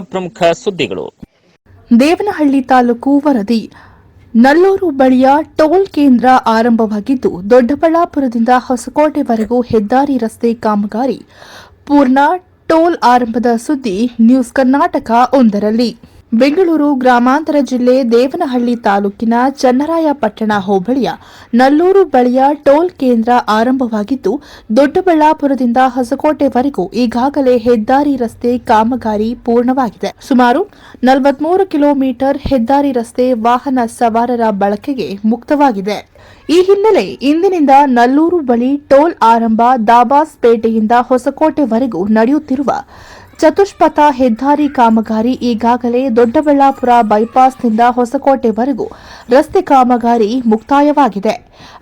ಪ್ರಮುಖ ಸುದ್ದಿಗಳು. ದೇವನಹಳ್ಳಿ ತಾಲೂಕು ವರದಿ. ನಲ್ಲೂರು ಬಳಿಯ ಟೋಲ್ ಕೇಂದ್ರ ಆರಂಭವಾಗಿದ್ದು, ದೊಡ್ಡಬಳ್ಳಾಪುರದಿಂದ ಹೊಸಕೋಟೆವರೆಗೂ ಹೆದ್ದಾರಿ ರಸ್ತೆ ಕಾಮಗಾರಿ. ಪೂರ್ಣ ಟೋಲ್ ಆರಂಭದ ಸುದ್ದಿ ನ್ಯೂಸ್ ಕರ್ನಾಟಕ ಒಂದರಲ್ಲಿ. ಬೆಂಗಳೂರು ಗ್ರಾಮಾಂತರ ಜಿಲ್ಲೆ ದೇವನಹಳ್ಳಿ ತಾಲೂಕಿನ ಚನ್ನರಾಯಪಟ್ಟಣ ಹೋಬಳಿಯ ನಲ್ಲೂರು ಬಳಿಯ ಟೋಲ್ ಕೇಂದ್ರ ಆರಂಭವಾಗಿದ್ದು, ದೊಡ್ಡಬಳ್ಳಾಪುರದಿಂದ ಹೊಸಕೋಟೆವರೆಗೂ ಈಗಾಗಲೇ ಹೆದ್ದಾರಿ ರಸ್ತೆ ಕಾಮಗಾರಿ ಪೂರ್ಣವಾಗಿದೆ. ಸುಮಾರು ನಲವತ್ಮೂರು ಕಿಲೋಮೀಟರ್ ಹೆದ್ದಾರಿ ರಸ್ತೆ ವಾಹನ ಸವಾರರ ಬಳಕೆಗೆ ಮುಕ್ತವಾಗಿದೆ. ಈ ಹಿನ್ನೆಲೆ ಇಂದಿನಿಂದ ನಲ್ಲೂರು ಬಳಿ ಟೋಲ್ ಆರಂಭ ದಾಬಾಸ್ಪೇಟೆಯಿಂದ ಹೊಸಕೋಟೆವರೆಗೂ ನಡೆಯುತ್ತಿರುವ ಚತುಷ್ಪಥ ಹೆದ್ದಾರಿ ಕಾಮಗಾರಿ ಈಗಾಗಲೇ ದೊಡ್ಡಬಳ್ಳಾಪುರ ಬೈಪಾಸ್ನಿಂದ ಹೊಸಕೋಟೆವರೆಗೂ ರಸ್ತೆ ಕಾಮಗಾರಿ ಮುಕ್ತಾಯವಾಗಿದೆ.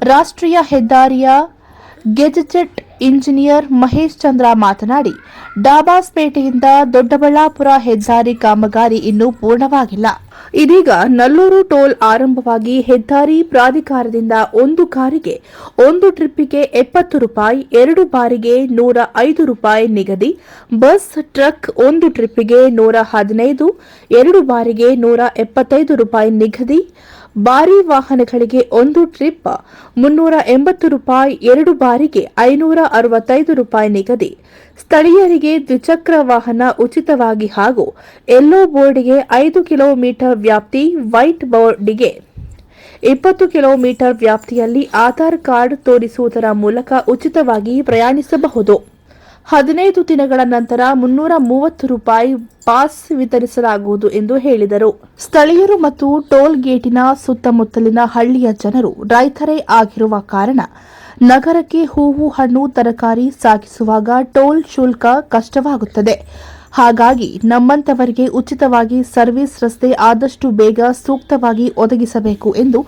ರಾಷ್ಟ್ರೀಯ ಹೆದ್ದಾರಿಯ ಗೆಜೆಟೆಡ್ ಇಂಜಿನಿಯರ್ ಮಹೇಶ್ ಚಂದ್ರ ಮಾತನಾಡಿ, ಡಾಬಾಸ್ಪೇಟೆಯಿಂದ ದೊಡ್ಡಬಳ್ಳಾಪುರ ಹೆದ್ದಾರಿ ಕಾಮಗಾರಿ ಇನ್ನೂ ಪೂರ್ಣವಾಗಿಲ್ಲ. ಇದೀಗ ನಲ್ಲೂರು ಟೋಲ್ ಆರಂಭವಾಗಿ ಹೆದ್ದಾರಿ ಪ್ರಾಧಿಕಾರದಿಂದ ಒಂದು ಕಾರಿಗೆ ಒಂದು ಟ್ರಿಪ್ಪಿಗೆ ಎಪ್ಪತ್ತು ರೂಪಾಯಿ, ಎರಡು ಬಾರಿಗೆ ನೂರ ಐದು ರೂಪಾಯಿ ನಿಗದಿ, ಬಸ್, ಟ್ರಕ್ ಒಂದು ಟ್ರಿಪ್ಪಿಗೆ ನೂರ ಹದಿನೈದು, ಎರಡು ಬಾರಿಗೆ ನೂರ ಎಪ್ಪತ್ತೈದು ರೂಪಾಯಿ ನಿಗದಿ ಭಾರಿ ವಾಹನಗಳಿಗೆ ಒಂದು ಟ್ರಿಪ್, ಮುನ್ನೂರ ಎಂಬತ್ತು ರೂಪಾಯಿ, ಎರಡು ಬಾರಿಗೆ ಐನೂರ ಅರವತ್ತೈದು ರೂಪಾಯಿ ನಿಗದಿ. ಸ್ಥಳೀಯರಿಗೆ ದ್ವಿಚಕ್ರ ವಾಹನ ಉಚಿತವಾಗಿ ಹಾಗೂ ಎಲ್ಲೋ ಬೋರ್ಡ್ಗೆ ಐದು ಕಿಲೋಮೀಟರ್ ವ್ಯಾಪ್ತಿ ವೈಟ್ ಬೋರ್ಡ್ಗೆ ಇಪ್ಪತ್ತು ಕಿಲೋಮೀಟರ್ ವ್ಯಾಪ್ತಿಯಲ್ಲಿ ಆಧಾರ್ ಕಾರ್ಡ್ ತೋರಿಸುವುದರ ಮೂಲಕ ಉಚಿತವಾಗಿ ಪ್ರಯಾಣಿಸಬಹುದು. ಹದಿನೈದು ದಿನಗಳ ನಂತರ ಮುನ್ನೂರ ಮೂವತ್ತು ರೂಪಾಯಿ ಪಾಸ್ ವಿತರಿಸಲಾಗುವುದು ಎಂದು ಹೇಳಿದರು. ಸ್ಥಳೀಯರು ಮತ್ತು ಟೋಲ್ ಗೇಟಿನ ಸುತ್ತಮುತ್ತಲಿನ ಹಳ್ಳಿಯ ಜನರು ರೈತರೇ ಆಗಿರುವ ಕಾರಣ ನಗರಕ್ಕೆ ಹೂವು ಹಣ್ಣು ತರಕಾರಿ ಸಾಗಿಸುವಾಗ ಟೋಲ್ ಶುಲ್ಕ ಕಷ್ಟವಾಗುತ್ತದೆ. ಹಾಗಾಗಿ ನಮ್ಮಂತವರಿಗೆ ಉಚಿತವಾಗಿ ಸರ್ವಿಸ್ ರಸ್ತೆ ಆದಷ್ಟು ಬೇಗ ಸೂಕ್ತವಾಗಿ ಒದಗಿಸಬೇಕು ಎಂದು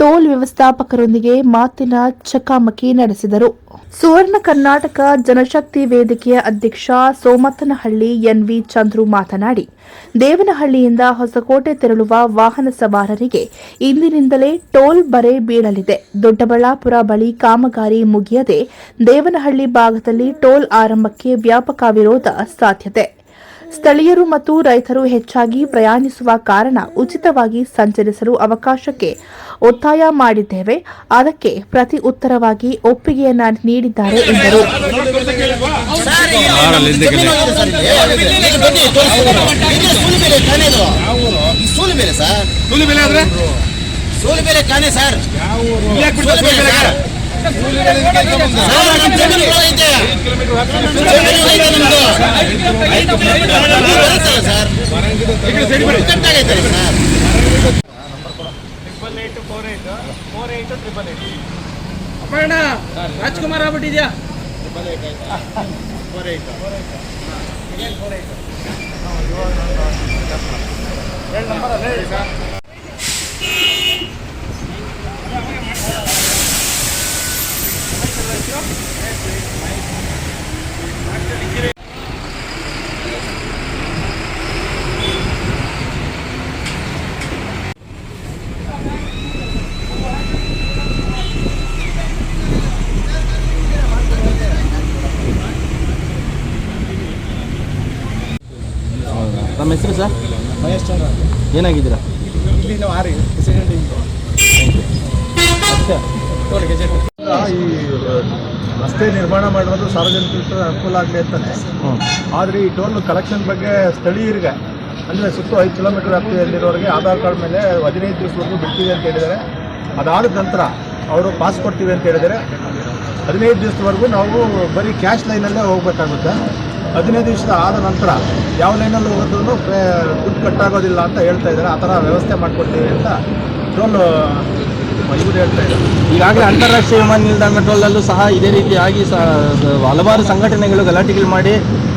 ಟೋಲ್ ವ್ಯವಸ್ಥಾಪಕರೊಂದಿಗೆ ಮಾತಿನ ಚಕಾಮಕಿ ನಡೆಸಿದರು. ಸುವರ್ಣ ಕರ್ನಾಟಕ ಜನಶಕ್ತಿ ವೇದಿಕೆಯ ಅಧ್ಯಕ್ಷ ಸೋಮತ್ತನಹಳ್ಳಿ ಎನ್ವಿ ಚಂದ್ರು ಮಾತನಾಡಿ, ದೇವನಹಳ್ಳಿಯಿಂದ ಹೊಸಕೋಟೆ ತೆರಳುವ ವಾಹನ ಸವಾರರಿಗೆ ಇಂದಿನಿಂದಲೇ ಟೋಲ್ ಬರೆ ಬೀಳಲಿದೆ. ದೊಡ್ಡಬಳ್ಳಾಪುರ ಬಳಿ ಕಾಮಗಾರಿ ಮುಗಿಯದೆ ದೇವನಹಳ್ಳಿ ಭಾಗದಲ್ಲಿ ಟೋಲ್ ಆರಂಭಕ್ಕೆ ವ್ಯಾಪಕ ವಿರೋಧ ಸಾಧ್ಯತೆ. ಸ್ಥಳೀಯರು ಮತ್ತು ರೈತರು ಹೆಚ್ಚಾಗಿ ಪ್ರಯಾಣಿಸುವ ಕಾರಣ ಉಚಿತವಾಗಿ ಸಂಚರಿಸಲು ಅವಕಾಶಕ್ಕೆ ಒತ್ತಾಯ ಮಾಡಿದ್ದೇವೆ. ಅದಕ್ಕೆ ಪ್ರತಿ ಉತ್ತರವಾಗಿ ಒಪ್ಪಿಗೆಯನ್ನ ನೀಡಿದ್ದಾರೆ ಎಂದರು. ಸೂಲು ಸರ್. ಬೆಲೆ ಕಾಣೆ. ಸೂಲು ಬೇರೆ ಕಾಣೆ ಸರ್ ಯಾಕೆ ಬಿಡ್ತಾರೆ ಕೂಲಿ ಬೆಲೆಗೆ? ಸರ್, ನಮ್ಮ ಜಮೀನುಗಳು ಐತೆ. ಜಮೀನುಗಳು ಐತೆ ನಮ್ದು. ಇದು ಬರುತ್ತಲ್ಲ ಸರ್ ಈ ಕಡೆ ಸೈಡ್ ಬಿಡಿ. ಕಟ್ಟಾಗೈತಲ್ಲ ಸರ್ ಅಪರ್ಣ ರಾಜ್ಕುಮಾರ್ ಆಗ್ಬಿಟ್ಟಿದ್ಯಾ ನಮ್ಮ ಹೆಸರು ಸರ್? ಮಹೇಶ್ ಚಂದ್ರ ಏನಾಗಿದ್ದೀರಾ? ಇಲ್ಲಿ ನಾವು ಆರಿ ಪ್ರೆಸಿಡೆಂಟ್ ತೋರಿ ಗೆಜೆಟ್. ಈ ರಸ್ತೆ ನಿರ್ಮಾಣ ಮಾಡಿರೋದು ಸಾರ್ವಜನಿಕರಿಗೆ ಅನುಕೂಲ ಆಗಲಿ ಅಂತಾನೆ. ಆದರೆ ಈ ಟೋಲ್ ಕಲೆಕ್ಷನ್ ಬಗ್ಗೆ ಸ್ಥಳೀಯರಿಗೆ ಅಂದರೆ ಸುತ್ತು ಐದು ಕಿಲೋಮೀಟರ್ ವ್ಯಾಪ್ತಿಯಲ್ಲಿರೋರಿಗೆ ಆಧಾರ್ ಕಾರ್ಡ್ ಮೇಲೆ ಹದಿನೈದು ದಿವಸವರೆಗೂ ಬಿಡ್ತೀವಿ ಅಂತ ಹೇಳಿದ್ದಾರೆ. ಅದಾದ ನಂತರ ಅವರು ಪಾಸ್ ಕೊಡ್ತೀವಿ ಅಂತ ಹೇಳಿದರೆ ಹದಿನೈದು ದಿವಸದವರೆಗೂ ನಾವು ಬರೀ ಕ್ಯಾಶ್ ಲೈನಲ್ಲೇ ಹೋಗಬೇಕಾಗುತ್ತೆ. ಹದಿನೈದು ದಿವಸ ಆದ ನಂತರ ಯಾವ ಲೈನಲ್ಲಿ ಹೋಗೋದ್ರೂ ದುಡ್ಡು ಕಟ್ಟಾಗೋದಿಲ್ಲ ಅಂತ ಹೇಳ್ತಾ ಇದ್ದಾರೆ. ಆ ಥರ ವ್ಯವಸ್ಥೆ ಮಾಡಿಕೊಡ್ತೀವಿ ಅಂತ ಟೋಲ್ ಹೇಳ್ತಾ ಇದ್ದಾರೆ. ಈಗಾಗಲೇ ಅಂತಾರಾಷ್ಟ್ರೀಯ ವಿಮಾನ ನಿಲ್ದಾಣ ಮೆಟ್ರೋಲಲ್ಲೂ ಸಹ ಇದೇ ರೀತಿಯಾಗಿ ಹಲವಾರು ಸಂಘಟನೆಗಳು ಗಲಾಟೆಗಳು ಮಾಡಿ,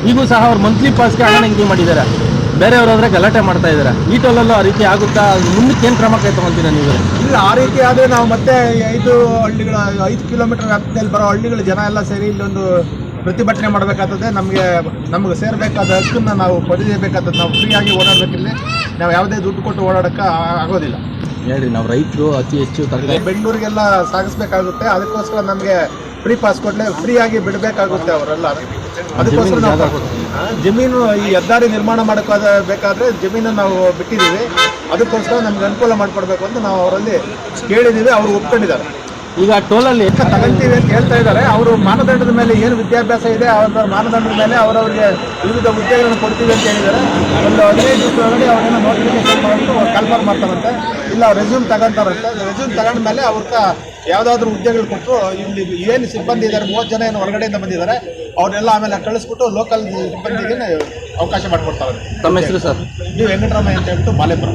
ಈಗೂ ಸಹ ಅವ್ರು ಮಂತ್ಲಿ ಪಾಸ್ಗೆ ಹಣ ನಿಗದಿ ಮಾಡಿದ್ದಾರೆ. ಬೇರೆಯವರಾದ್ರೆ ಗಲಾಟೆ ಮಾಡ್ತಾ ಇದ್ದಾರೆ. ಈ ಟೋಲಲ್ಲೂ ಆ ರೀತಿ ಆಗುತ್ತಾ? ಮುಂದಕ್ಕೆ ಏನು ಕ್ರಮ ಕೈ ತಗೊಂತೀರಾ ನೀವು ಇಲ್ಲ, ಆ ರೀತಿ ಆದರೆ ನಾವು ಮತ್ತೆ ಐದು ಹಳ್ಳಿಗಳ, ಐದು ಕಿಲೋಮೀಟರ್ ವ್ಯಾಪ್ತಿಯಲ್ಲಿ ಬರೋ ಹಳ್ಳಿಗಳ ಜನ ಎಲ್ಲ ಸೇರಿ ಇಲ್ಲೊಂದು ಪ್ರತಿಭಟನೆ ಮಾಡಬೇಕಾಗ್ತದೆ. ನಮಗೆ ನಮಗೆ ಸೇರಬೇಕಾದ ಹಕ್ಕನ್ನು ನಾವು ಪಡೆಯಬೇಕಾಗ್ತದೆ. ನಾವು ಫ್ರೀಯಾಗಿ ಓಡಾಡಬೇಕಿಲ್ಲಿ. ನಾವು ಯಾವುದೇ ದುಡ್ಡು ಕೊಟ್ಟು ಓಡಾಡೋಕ್ಕೆ ಆಗೋದಿಲ್ಲ. ಹೇಳ್ರಿ ನಾವು ರೈತರು ಅತಿ ಹೆಚ್ಚು ತರಕಾರಿ ಬೆಂಗಳೂರಿಗೆಲ್ಲ ಸಾಗಿಸ್ಬೇಕಾಗುತ್ತೆ ಅದಕ್ಕೋಸ್ಕರ ನಮಗೆ ಫ್ರೀ ಪಾಸ್ ಕೊಡಲೇ ಫ್ರೀಯಾಗಿ ಬಿಡಬೇಕಾಗುತ್ತೆ ಅವರೆಲ್ಲ. ಅದಕ್ಕೋಸ್ಕರ ನಾವು ಜಮೀನು ಈ ಹೆದ್ದಾರಿ ನಿರ್ಮಾಣ ಮಾಡೋಕ್ಕಾದ ಬೇಕಾದ್ರೆ ಜಮೀನನ್ನು ನಾವು ಬಿಟ್ಟಿದ್ದೀವಿ. ಅದಕ್ಕೋಸ್ಕರ ನಮ್ಗೆ ಅನುಕೂಲ ಮಾಡಿಕೊಡ್ಬೇಕು ಅಂತ ನಾವು ಅವರಲ್ಲಿ ಕೇಳಿದ್ದೀವಿ ಅವರು ಒಪ್ಕೊಂಡಿದ್ದಾರೆ. ಈಗ ಟೋಲಲ್ಲಿ ತಗೊಂತೀವಿ ಅಂತ ಹೇಳ್ತಾ ಇದ್ದಾರೆ. ಅವರು ಮಾನದಂಡದ ಮೇಲೆ ಏನು ವಿದ್ಯಾಭ್ಯಾಸ ಇದೆ ಅವರ ಮಾನದಂಡದ ಮೇಲೆ ಅವರವರಿಗೆ ವಿವಿಧ ಹುದ್ದೆಗಳನ್ನು ಕೊಡ್ತೀವಿ ಅಂತ ಹೇಳಿದ್ದಾರೆ. ಒಂದು ಹದಿನೈದು ಒಳಗಡೆ ಅವ್ರನ್ನ ನೋಟಿಫಿಕೇಶನ್ ಮಾಡಿಬಿಟ್ಟು ಕನ್ಫರ್ಮ್ ಮಾಡ್ತಾರಂತೆ. ಇಲ್ಲ ರೆಸ್ಯೂಮ್ ತಗೊಂತಾರಂತೆ. ರೆಸ್ಯೂಮ್ ತಗೊಂಡ ಮೇಲೆ ಅವ್ರಿಗೆ ಯಾವುದಾದ್ರೂ ಹುದ್ದೆಗಳು ಕೊಟ್ಟು ಇಲ್ಲಿ ಏನು ಸಿಬ್ಬಂದಿ ಇದ್ದಾರೆ ಮೂವತ್ತು ಜನ ಏನು ಹೊರಗಡೆಯಿಂದ ಬಂದಿದ್ದಾರೆ ಅವ್ರನ್ನೆಲ್ಲ ಆಮೇಲೆ ಕಳಿಸ್ಬಿಟ್ಟು ಲೋಕಲ್ ಸಿಬ್ಬಂದಿಗೆ ಅವಕಾಶ ಮಾಡಿಕೊಡ್ತಾರೆ ತಮ್ಮ ಹೆಸರು ಸರ್? ನೀವು ವೆಂಕಟರಾಮಯ್ಯ ಅಂತ ಹೇಳ್ಬಿಟ್ಟು ಮಾಲೇಪುರ